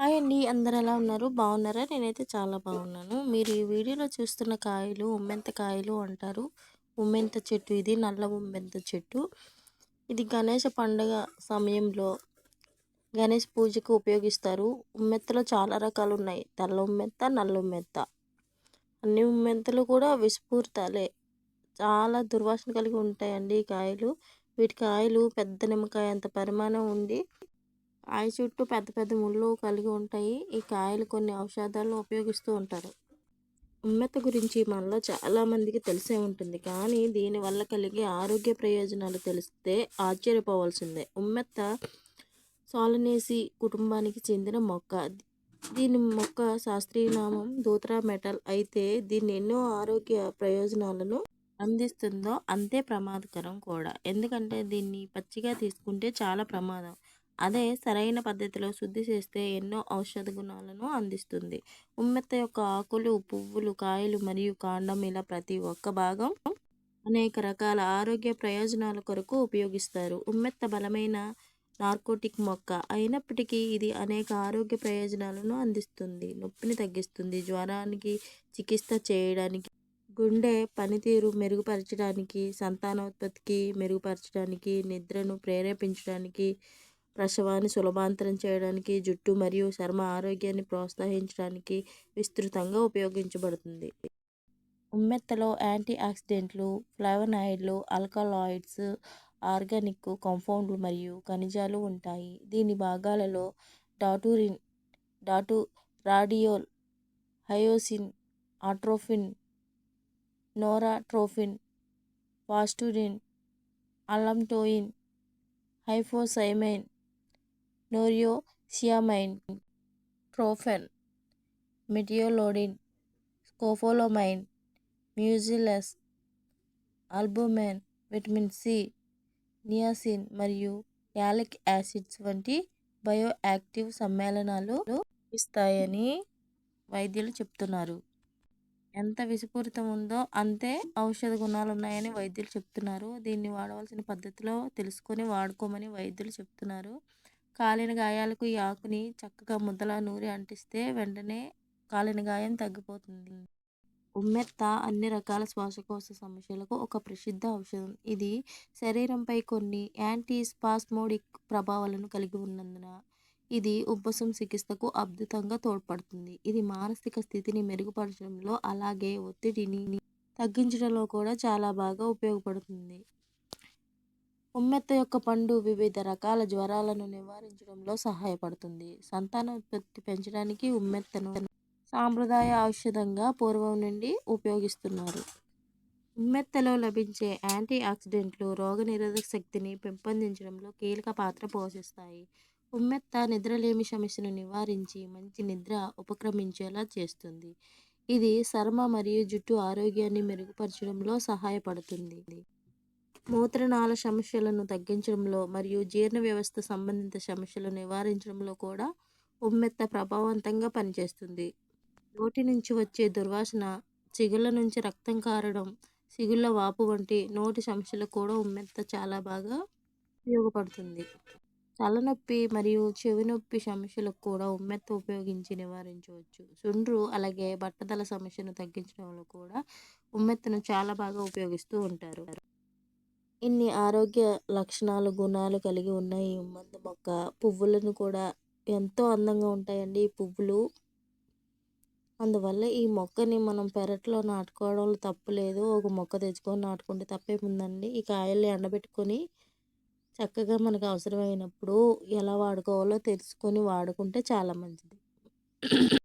Hi అండి. అందరు ఎలా ఉన్నారు? బాగున్నారా? నేనైతే చాలా బాగున్నాను. మీరు ఈ వీడియోలో చూస్తున్న కాయలు ఉమ్మెంత కాయలు అంటారు. ఉమ్మెంత చెట్టు ఇది నల్ల ఉమ్మెంత చెట్టు. ఇది గణేష పండుగ సమయంలో గణేష్ పూజకు ఉపయోగిస్తారు. ఉమ్మెత్తలో చాలా రకాలు ఉన్నాయి. తెల్ల ఉమ్మెత్త నల్ల ఉమ్మెత్త. అన్ని ఉమ్మెంతలు కూడా విస్ఫూర్తాలే. చాలా దుర్వాసన కలిగి ఉంటాయండి ఈ కాయలు. వీటి కాయలు పెద్ద నిమ్మకాయ అంత పరిమాణం ఉండి కాయ చుట్టూ పెద్ద పెద్ద ముళ్ళు కలిగి ఉంటాయి. ఈ కాయలు కొన్ని ఔషధాలను ఉపయోగిస్తూ ఉంటారు. ఉమ్మెత్త గురించి మనలో చాలామందికి తెలిసే ఉంటుంది. కానీ దీనివల్ల కలిగే ఆరోగ్య ప్రయోజనాలు తెలిస్తే ఆశ్చర్యపోవాల్సిందే. ఉమ్మెత్త సాలనేసి కుటుంబానికి చెందిన మొక్క. దీని మొక్క శాస్త్రీయ నామం దూతరా మెటల్. అయితే దీన్ని ఎన్నో ఆరోగ్య ప్రయోజనాలను అందిస్తుందో అంతే ప్రమాదకరం కూడా. ఎందుకంటే దీన్ని పచ్చిగా తీసుకుంటే చాలా ప్రమాదం. అదే సరైన పద్ధతిలో శుద్ధి చేస్తే ఎన్నో ఔషధ గుణాలను అందిస్తుంది. ఉమ్మెత్త యొక్క ఆకులు పువ్వులు కాయలు మరియు కాండం ఇలా ప్రతి ఒక్క భాగం అనేక రకాల ఆరోగ్య ప్రయోజనాల కొరకు ఉపయోగిస్తారు. ఉమ్మెత్త బలమైన నార్కోటిక్ మొక్క అయినప్పటికీ ఇది అనేక ఆరోగ్య ప్రయోజనాలను అందిస్తుంది. నొప్పిని తగ్గిస్తుంది. జ్వరానికి చికిత్స చేయడానికి గుండె పనితీరు మెరుగుపరచడానికి సంతానోత్పత్తికి మెరుగుపరచడానికి నిద్రను ప్రేరేపించడానికి ప్రసవాన్ని సులభాంతరం చేయడానికి జుట్టు మరియు చర్మ ఆరోగ్యాన్ని ప్రోత్సహించడానికి విస్తృతంగా ఉపయోగించబడుతుంది. ఉమ్మెత్తలో యాంటీ ఆక్సిడెంట్లు ఫ్లవనాయిడ్లు ఆల్కలాయిడ్స్ ఆర్గానిక్ కాంపౌండ్లు మరియు ఖనిజాలు ఉంటాయి. దీని భాగాలలో daturine daturadiol hyoscine atropine noratropine పాస్టూరిన్ allantoin hyoscyamine norhyoscyamine ట్రోఫెన్ మెటియోలోడిన్ స్కోఫోలోమైన్ మ్యూజిలస్ ఆల్బుమెన్ విటమిన్ సి నియాసిన్ మరియు యాలిక్ యాసిడ్స్ వంటి బయోయాక్టివ్ సమ్మేళనాలు ఇస్తాయని వైద్యులు చెప్తున్నారు. ఎంత విషపూరితం ఉందో అంతే ఔషధ గుణాలు ఉన్నాయని వైద్యులు చెప్తున్నారు. దీన్ని వాడవలసిన పద్ధతిలో తెలుసుకొని వాడుకోమని వైద్యులు చెప్తున్నారు. కాలిన గాయాలకు ఈ ఆకుని చక్కగా ముద్దలా నూరి అంటిస్తే వెంటనే కాలిన గాయం తగ్గిపోతుంది. ఉమ్మెత్త అన్ని రకాల శ్వాసకోశ సమస్యలకు ఒక ప్రసిద్ధ ఔషధం. ఇది శరీరంపై కొన్ని యాంటీ స్పాస్మోడిక్ ప్రభావాలను కలిగి ఉన్నందున ఇది ఉబ్బసం చికిత్సకు అద్భుతంగా తోడ్పడుతుంది. ఇది మానసిక స్థితిని మెరుగుపరచడంలో అలాగే ఒత్తిడిని తగ్గించడంలో కూడా చాలా బాగా ఉపయోగపడుతుంది. ఉమ్మెత్త యొక్క పండు వివిధ రకాల జ్వరాలను నివారించడంలో సహాయపడుతుంది. సంతానోత్పత్తి పెంచడానికి ఉమ్మెత్తను సాంప్రదాయ ఔషధంగా పూర్వం నుండి ఉపయోగిస్తున్నారు. ఉమ్మెత్తలో లభించే యాంటీ ఆక్సిడెంట్లు రోగనిరోధక శక్తిని పెంపొందించడంలో కీలక పాత్ర పోషిస్తాయి. ఉమ్మెత్త నిద్రలేమి సమస్యను నివారించి మంచి నిద్ర ఉపక్రమించేలా చేస్తుంది. ఇది చర్మ మరియు జుట్టు ఆరోగ్యాన్ని మెరుగుపరచడంలో సహాయపడుతుంది. మూత్రనాళ సమస్యలను తగ్గించడంలో మరియు జీర్ణ వ్యవస్థ సంబంధిత సమస్యలను నివారించడంలో కూడా ఉమ్మెత్త ప్రభావవంతంగా పనిచేస్తుంది. నోటి నుంచి వచ్చే దుర్వాసన చిగుళ్ళ నుంచి రక్తం కారడం సిగుళ్ళ వాపు వంటి నోటి సమస్యలకు కూడా ఉమ్మెత్త చాలా బాగా ఉపయోగపడుతుంది. తలనొప్పి మరియు చెవి నొప్పి సమస్యలకు కూడా ఉమ్మెత్త ఉపయోగించి నివారించవచ్చు. సుండ్రు అలాగే బట్టతల సమస్యను తగ్గించడంలో కూడా ఉమ్మెత్తను చాలా బాగా ఉపయోగిస్తూ ఉంటారు. ఇన్ని ఆరోగ్య లక్షణాలు గుణాలు కలిగి ఉన్న ఈ ఉమ్మంత మొక్క పువ్వులను కూడా ఎంతో అందంగా ఉంటాయండి ఈ పువ్వులు. అందువల్ల ఈ మొక్కని మనం పెరట్లో నాటుకోవడంలో తప్పు లేదు. ఒక మొక్క తెచ్చుకొని నాటుకుంటే తప్పేముందండి ఈ కాయల్ని ఎండబెట్టుకొని చక్కగా మనకు అవసరమైనప్పుడు ఎలా వాడుకోవాలో తెలుసుకొని వాడుకుంటే చాలా మంచిది.